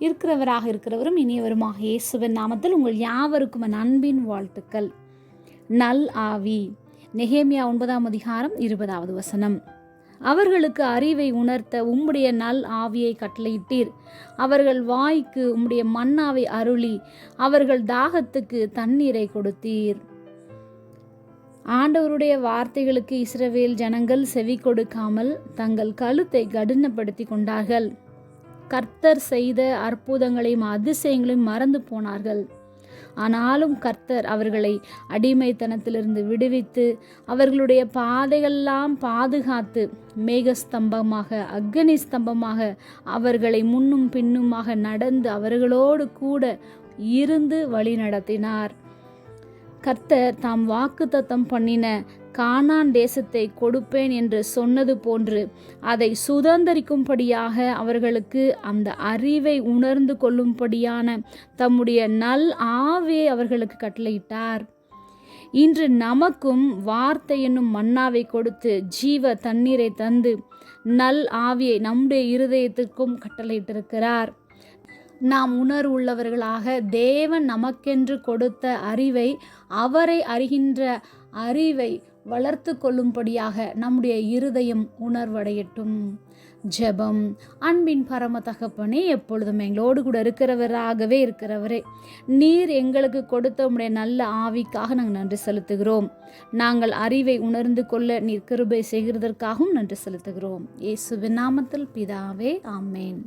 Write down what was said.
இருக்கிறவராக இருக்கிறவரும் இனியவருமாக இயேசுவின் நாமத்தில் உங்கள் யாவருக்கும் அன்பின் வாழ்த்துக்கள். நல் ஆவி. நெஹேமியா ஒன்பதாம் அதிகாரம் இருபதாவது வசனம். அவர்களுக்கு அறிவை உணர்த்த உம்முடைய நல் ஆவியை கட்டளையிட்டீர். அவர்கள் வாய்க்கு உம்முடைய மன்னாவை அருளி அவர்கள் தாகத்துக்கு தண்ணீரை கொடுத்தீர். ஆண்டவருடைய வார்த்தைகளுக்கு இஸ்ரவேல் ஜனங்கள் செவி கொடுக்காமல் தங்கள் கழுத்தை கடினப்படுத்தி கொண்டார்கள். கர்த்தர் செய்த அற்புதங்களையும் அதிசயங்களையும் மறந்து போனார்கள். ஆனாலும் கர்த்தர் அவர்களை அடிமைத்தனத்திலிருந்து விடுவித்து அவர்களுடைய பாதைகளெல்லாம் பாதுகாத்து மேகஸ்தம்பமாக அக்னி ஸ்தம்பமாக அவர்களை முன்னும் பின்னுமாக நடந்து அவர்களோடு கூட இருந்து வழி நடத்தினார் கர்த்தர் தாம் வாக்குத்தத்தம் பண்ணின கானான் தேசத்தை கொடுப்பேன் என்று சொன்னது போன்று அதை சுதந்திரிக்கும்படியாக அவர்களுக்கு அந்த அறிவை உணர்ந்து கொள்ளும்படியான தம்முடைய நல் ஆவியை அவர்களுக்கு கட்டளையிட்டார். இன்று நமக்கும் வார்த்தை என்னும் மன்னாவை கொடுத்து ஜீவ தண்ணீரை தந்து நல் ஆவியை நம்முடைய இருதயத்திற்கும் கட்டளையிட்டிருக்கிறார். நாம் உணர்வுள்ளவர்களாக தேவன் நமக்கென்று கொடுத்த அறிவை அவரை அறிகின்ற அறிவை வளர்த்து கொள்ளும்படியாக நம்முடைய இருதயம் உணர்வடையட்டும். ஜெபம். அன்பின் பரம தகப்பனே எப்பொழுதும் எங்களோடு கூட இருக்கிறவராகவே இருக்கிறவரே நீர் எங்களுக்கு கொடுத்த உடைய நல்ல ஆவிக்காக நாங்கள் நன்றி செலுத்துகிறோம். நாங்கள் அறிவை உணர்ந்து கொள்ள நீர் கிருபை செய்கிறதற்காகவும் நன்றி செலுத்துகிறோம். இயேசுவின் நாமத்தில் பிதாவே ஆமேன்.